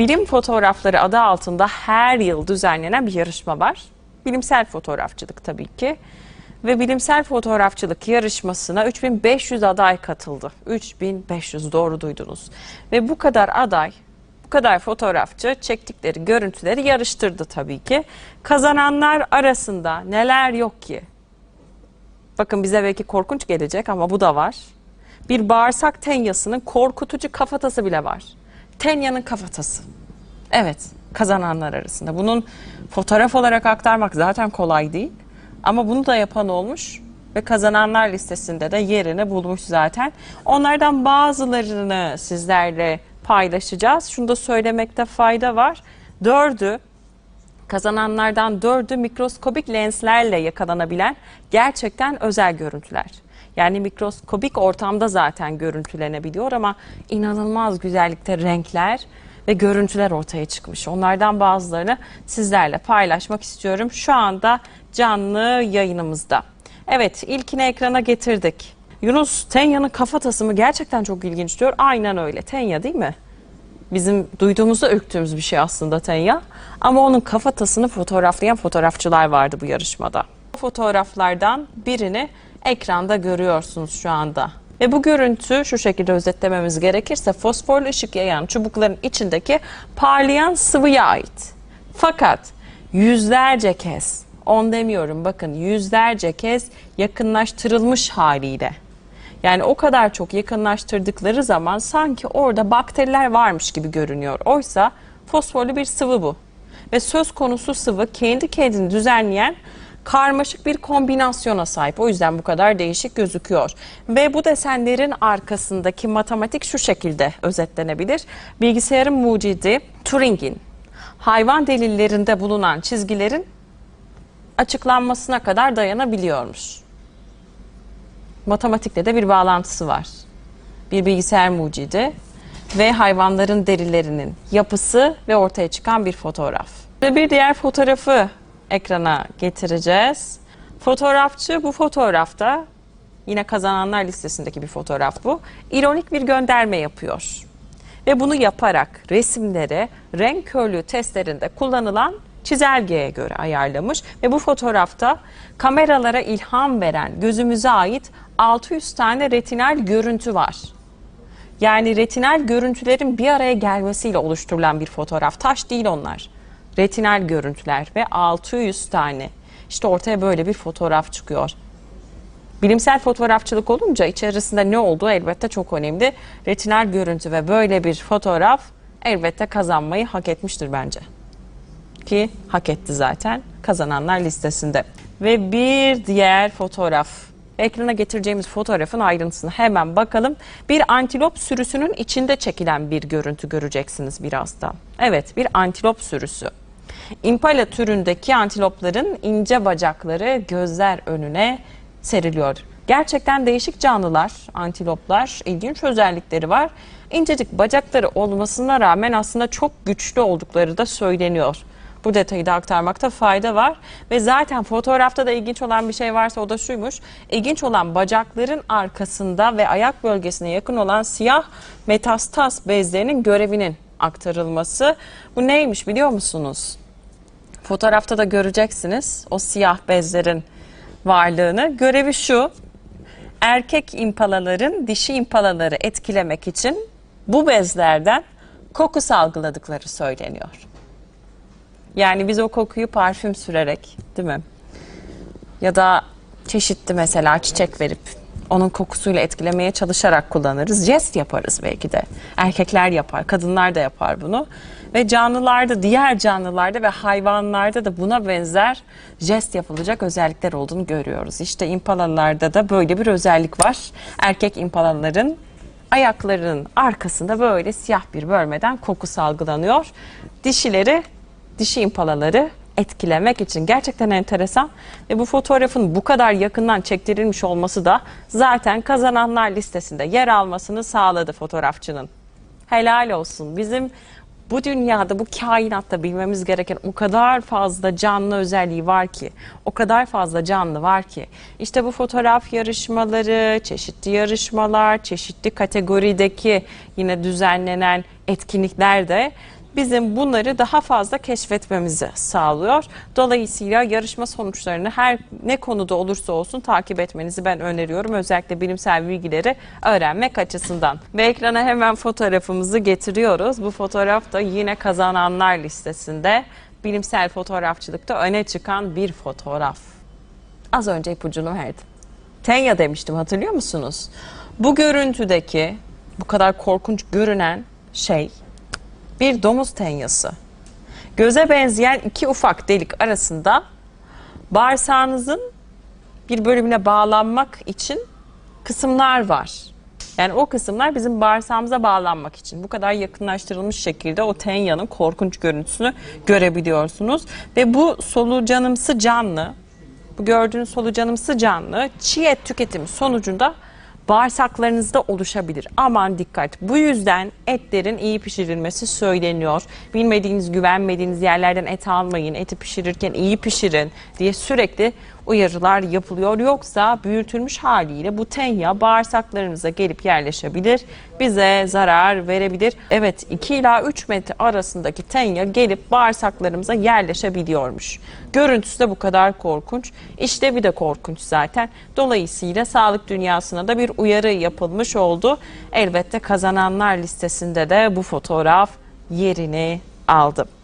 Bilim fotoğrafları adı altında her yıl düzenlenen bir yarışma var. Bilimsel fotoğrafçılık tabii ki. Ve bilimsel fotoğrafçılık yarışmasına 3500 aday katıldı. 3500 doğru duydunuz. Ve bu kadar aday, bu kadar fotoğrafçı çektikleri görüntüleri yarıştırdı tabii ki. Kazananlar arasında neler yok ki? Bakın bize belki korkunç gelecek ama bu da var. Bir bağırsak tenyasının korkutucu kafatası bile var. Tenyanın kafatası. Evet, kazananlar arasında. Bunun fotoğraf olarak aktarmak zaten kolay değil. Ama bunu da yapan olmuş ve kazananlar listesinde de yerini bulmuş zaten. Onlardan bazılarını sizlerle paylaşacağız. Şunu da söylemekte fayda var. Dördü Kazananlardan dördü mikroskobik lenslerle yakalanabilen gerçekten özel görüntüler. Yani mikroskobik ortamda zaten görüntülenebiliyor ama inanılmaz güzellikte renkler ve görüntüler ortaya çıkmış. Onlardan bazılarını sizlerle paylaşmak istiyorum. Şu anda canlı yayınımızda. Evet ilkini ekrana getirdik. Yunus Tenya'nın kafatası mı gerçekten çok ilginç diyor. Aynen öyle. Tenya değil mi? bizim duyduğumuzda ürktüğümüz bir şey aslında Tenya. Ama onun kafatasını fotoğraflayan fotoğrafçılar vardı bu yarışmada. Fotoğraflardan birini ekranda görüyorsunuz şu anda. Ve bu görüntü şu şekilde özetlememiz gerekirse fosforlu ışık yayan çubukların içindeki parlayan sıvıya ait. Fakat yüzlerce kez, on demiyorum bakın yüzlerce kez yakınlaştırılmış haliyle yani o kadar çok yakınlaştırdıkları zaman sanki orada bakteriler varmış gibi görünüyor. Oysa fosforlu bir sıvı bu. Ve söz konusu sıvı kendi kendini düzenleyen karmaşık bir kombinasyona sahip. O yüzden bu kadar değişik gözüküyor. Ve bu desenlerin arkasındaki matematik şu şekilde özetlenebilir. Bilgisayarın mucidi Turing'in hayvan delillerinde bulunan çizgilerin açıklanmasına kadar dayanabiliyormuş matematikle de bir bağlantısı var. Bir bilgisayar mucidi ve hayvanların derilerinin yapısı ve ortaya çıkan bir fotoğraf. Ve bir diğer fotoğrafı ekrana getireceğiz. Fotoğrafçı bu fotoğrafta yine kazananlar listesindeki bir fotoğraf bu. İronik bir gönderme yapıyor. Ve bunu yaparak resimleri renk körlüğü testlerinde kullanılan çizelgeye göre ayarlamış ve bu fotoğrafta kameralara ilham veren gözümüze ait 600 tane retinal görüntü var. Yani retinal görüntülerin bir araya gelmesiyle oluşturulan bir fotoğraf. Taş değil onlar. Retinal görüntüler ve 600 tane. İşte ortaya böyle bir fotoğraf çıkıyor. Bilimsel fotoğrafçılık olunca içerisinde ne olduğu elbette çok önemli. Retinal görüntü ve böyle bir fotoğraf elbette kazanmayı hak etmiştir bence. Ki hak etti zaten kazananlar listesinde. Ve bir diğer fotoğraf ekrana getireceğimiz fotoğrafın ayrıntısına hemen bakalım. Bir antilop sürüsünün içinde çekilen bir görüntü göreceksiniz birazdan. Evet bir antilop sürüsü. Impala türündeki antilopların ince bacakları gözler önüne seriliyor. Gerçekten değişik canlılar, antiloplar, ilginç özellikleri var. İncecik bacakları olmasına rağmen aslında çok güçlü oldukları da söyleniyor. Bu detayı da aktarmakta fayda var. Ve zaten fotoğrafta da ilginç olan bir şey varsa o da şuymuş. İlginç olan bacakların arkasında ve ayak bölgesine yakın olan siyah metastas bezlerinin görevinin aktarılması. Bu neymiş biliyor musunuz? Fotoğrafta da göreceksiniz o siyah bezlerin varlığını. Görevi şu. Erkek impalaların dişi impalaları etkilemek için bu bezlerden koku salgıladıkları söyleniyor. Yani biz o kokuyu parfüm sürerek değil mi? Ya da çeşitli mesela çiçek verip onun kokusuyla etkilemeye çalışarak kullanırız. Jest yaparız belki de. Erkekler yapar, kadınlar da yapar bunu. Ve canlılarda, diğer canlılarda ve hayvanlarda da buna benzer jest yapılacak özellikler olduğunu görüyoruz. İşte impalalarda da böyle bir özellik var. Erkek impalaların ayaklarının arkasında böyle siyah bir bölmeden koku salgılanıyor. Dişileri dişi impalaları etkilemek için gerçekten enteresan ve bu fotoğrafın bu kadar yakından çektirilmiş olması da zaten kazananlar listesinde yer almasını sağladı fotoğrafçının. Helal olsun. Bizim bu dünyada, bu kainatta bilmemiz gereken o kadar fazla canlı özelliği var ki, o kadar fazla canlı var ki. İşte bu fotoğraf yarışmaları, çeşitli yarışmalar, çeşitli kategorideki yine düzenlenen etkinlikler de bizim bunları daha fazla keşfetmemizi sağlıyor. Dolayısıyla yarışma sonuçlarını her ne konuda olursa olsun takip etmenizi ben öneriyorum. Özellikle bilimsel bilgileri öğrenmek açısından. Ve ekrana hemen fotoğrafımızı getiriyoruz. Bu fotoğraf da yine kazananlar listesinde bilimsel fotoğrafçılıkta öne çıkan bir fotoğraf. Az önce ipucunu verdim. Tenya demiştim hatırlıyor musunuz? Bu görüntüdeki bu kadar korkunç görünen şey bir domuz tenyası. Göze benzeyen iki ufak delik arasında bağırsağınızın bir bölümüne bağlanmak için kısımlar var. Yani o kısımlar bizim bağırsağımıza bağlanmak için. Bu kadar yakınlaştırılmış şekilde o tenyanın korkunç görüntüsünü görebiliyorsunuz. Ve bu solucanımsı canlı, bu gördüğünüz solucanımsı canlı çiğ et tüketimi sonucunda bağırsaklarınızda oluşabilir. Aman dikkat. Bu yüzden etlerin iyi pişirilmesi söyleniyor. Bilmediğiniz, güvenmediğiniz yerlerden et almayın. Eti pişirirken iyi pişirin diye sürekli uyarılar yapılıyor. Yoksa büyütülmüş haliyle bu tenya bağırsaklarımıza gelip yerleşebilir. Bize zarar verebilir. Evet 2 ila 3 metre arasındaki tenya gelip bağırsaklarımıza yerleşebiliyormuş. Görüntüsü de bu kadar korkunç. İşlevi de korkunç zaten. Dolayısıyla sağlık dünyasına da bir uyarı yapılmış oldu. Elbette kazananlar listesinde de bu fotoğraf yerini aldı.